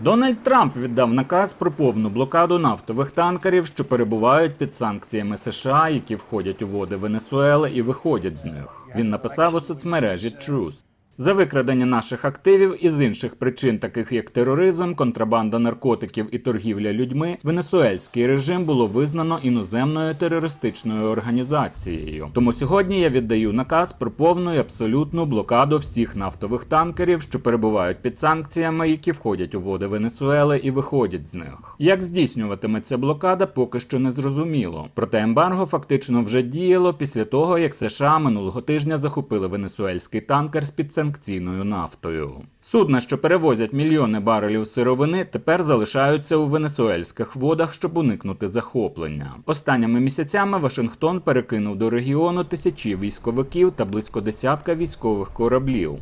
Дональд Трамп віддав наказ про повну блокаду нафтових танкерів, що перебувають під санкціями США, які входять у води Венесуели і виходять з них. Він написав у соцмережі Truth. За викрадення наших активів із інших причин, таких як тероризм, контрабанда наркотиків і торгівля людьми, венесуельський режим було визнано іноземною терористичною організацією. Тому сьогодні я віддаю наказ про повну і абсолютну блокаду всіх нафтових танкерів, що перебувають під санкціями, які входять у води Венесуели і виходять з них. Як здійснюватиметься блокада, поки що не зрозуміло. Проте ембарго фактично вже діяло після того, як США минулого тижня захопили венесуельський танкер з підсанкційною нафтою. Судна, що перевозять мільйони барелів сировини, тепер залишаються у венесуельських водах, щоб уникнути захоплення. Останніми місяцями Вашингтон перекинув до регіону тисячі військовиків та близько десятка військових кораблів.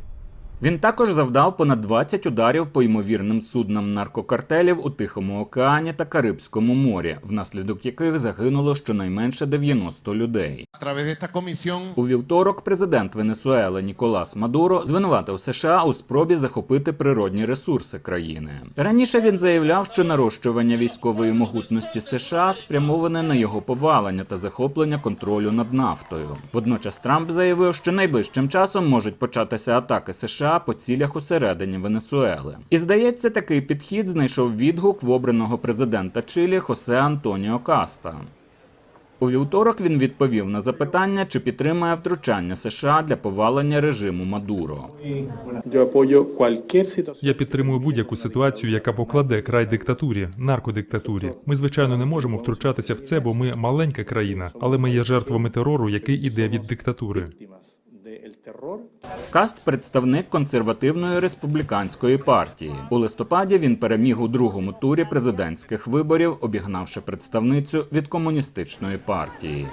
Він також завдав понад 20 ударів по ймовірним суднам наркокартелів у Тихому океані та Карибському морі, внаслідок яких загинуло щонайменше 90 людей. У вівторок президент Венесуели Ніколас Мадуро звинуватив США у спробі захопити природні ресурси країни. Раніше він заявляв, що нарощування військової могутності США спрямоване на його повалення та захоплення контролю над нафтою. Водночас Трамп заявив, що найближчим часом можуть початися атаки США по цілях усередині Венесуели. І здається, такий підхід знайшов відгук в обраного президента Чилі Хосе Антоніо Каста. У вівторок він відповів на запитання, чи підтримує втручання США для повалення режиму Мадуро. Я підтримую будь-яку ситуацію, яка покладе край диктатурі, наркодиктатурі. Ми, звичайно, не можемо втручатися в це, бо ми маленька країна, але ми є жертвами терору, який іде від диктатури. Каст представник консервативної республіканської партії. У листопаді він переміг у другому турі президентських виборів, обігнавши представницю від комуністичної партії.